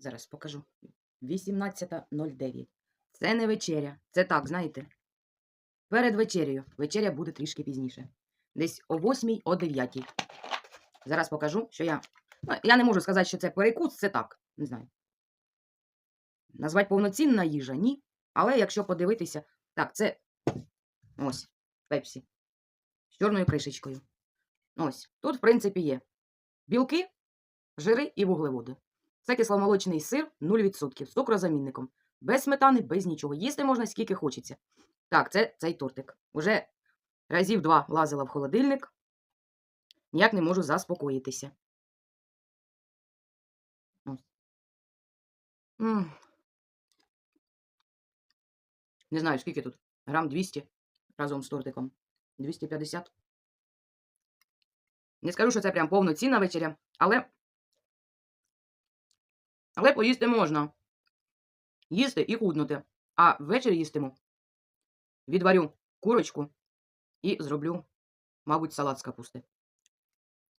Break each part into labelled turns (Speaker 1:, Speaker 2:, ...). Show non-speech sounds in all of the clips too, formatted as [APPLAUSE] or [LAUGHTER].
Speaker 1: Зараз покажу. 18.09. Це не вечеря. Це так, знаєте. Перед вечерею. Вечеря буде трішки пізніше. Десь о 8 о 9 Зараз покажу, що я. Ну, я не можу сказати, що це перекус, це так. Не знаю. Назвати повноцінна їжа, ні. Але якщо подивитися. Так, це ось пепсі. З чорною кришечкою. Ось. Тут, в принципі, є білки, жири і вуглеводи. Це кисломолочний сир 0%, з цукрозамінником. Без сметани, без нічого. Їсти можна скільки хочеться. Так, це цей тортик. Уже разів два лазила в холодильник. Ніяк не можу заспокоїтися. Не знаю, скільки тут. Грам 200 разом з тортиком. 250. Не скажу, що це прям повноцінна вечеря, але. Але поїсти можна. Їсти і худнути. А ввечері їстиму. Відварю курочку і зроблю, мабуть, салат з капусти.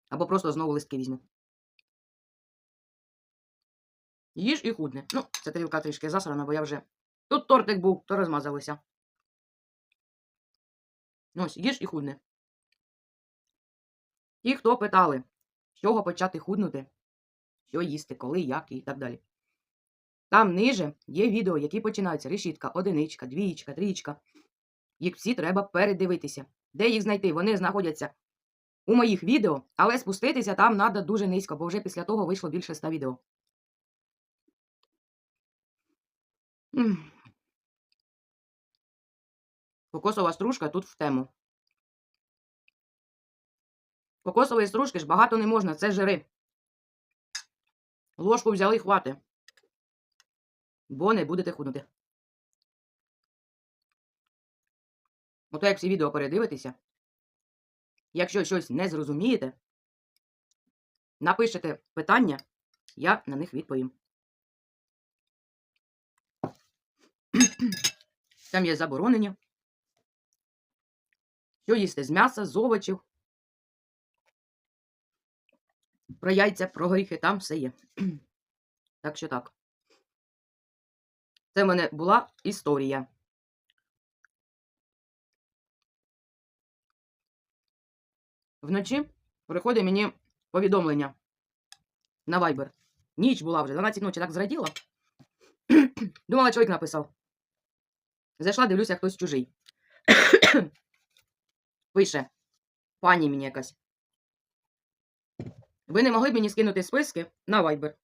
Speaker 1: Або просто знову листки візьму. Їж і худне. Ну, це тарілка трішки засрана, бо я вже. Тут тортик був, то розмазалися. Ось, їж і худне. Ті, хто питали, з чого почати худнути, що їсти, коли, як і так далі. Там ниже є відео, які починаються решітка, одиничка, двієчка, трієчка. Їх всі треба передивитися. Де їх знайти? Вони знаходяться у моїх відео, але спуститися там треба дуже низько, бо вже після того вийшло більше ста відео. Кокосова стружка тут в тему. Кокосової стружки ж багато не можна, це жири. Ложку взяли і хвати. Бо не будете худнути. Ото як всі відео передивитеся. Якщо щось не зрозумієте, напишете питання, я на них відповім. Там є заборонення. Що їсти з м'яса, з овочів. Про яйця, про горіхи, там все є. [CLEARS THROAT] Так що так. Це в мене була історія. Вночі приходить мені повідомлення на Viber. Ніч була вже, 12 ночі так зраділа. [CLEARS THROAT] Думала, чоловік написав. Зайшла, дивлюся, хтось чужий. [CLEARS THROAT] Пише, пані мені якась. Ви не могли б мені скинути списки на Viber.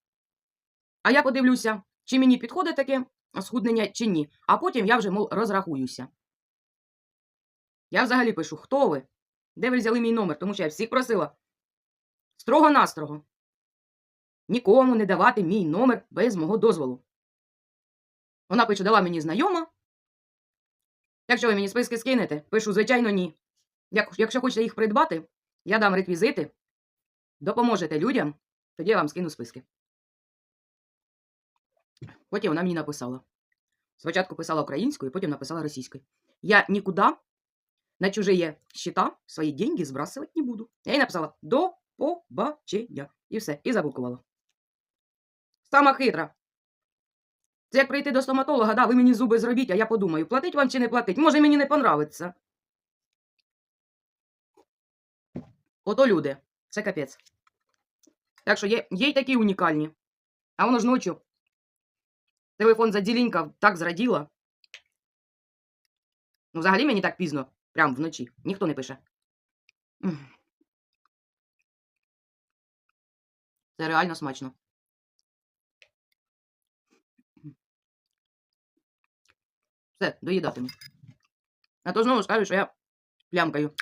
Speaker 1: А я подивлюся, чи мені підходить таке схуднення, чи ні. А потім я вже, мов, розрахуюся. Я взагалі пишу, хто ви? Де ви взяли мій номер? Тому що я всіх просила. Строго-настрого. Нікому не давати мій номер без мого дозволу. Вона пише, дала мені знайома. Якщо ви мені списки скинете, пишу, звичайно, ні. Як, якщо хочете їх придбати, я дам реквізити, допоможете людям, тоді я вам скину списки. Потім вона мені написала. Спочатку писала українською, потім написала російською. Я нікуди на чужие счета свої деньги збрасувати не буду. Я їй написала до побачення. І все, і заблокувала. Сама хитра. Це як прийти до стоматолога, да, ви мені зуби зробіть, а я подумаю, платить вам чи не платить. Може, мені не понравиться. Ото люди. Це капець. Так що є, є й такі унікальні. А воно ж ночі. Телефон заділінька так зраділа. Ну, взагалі мені так пізно, прям вночі. Ніхто не пише. Це реально смачно. Все, доїдатиму. А то знову скажу, що я плямкаю.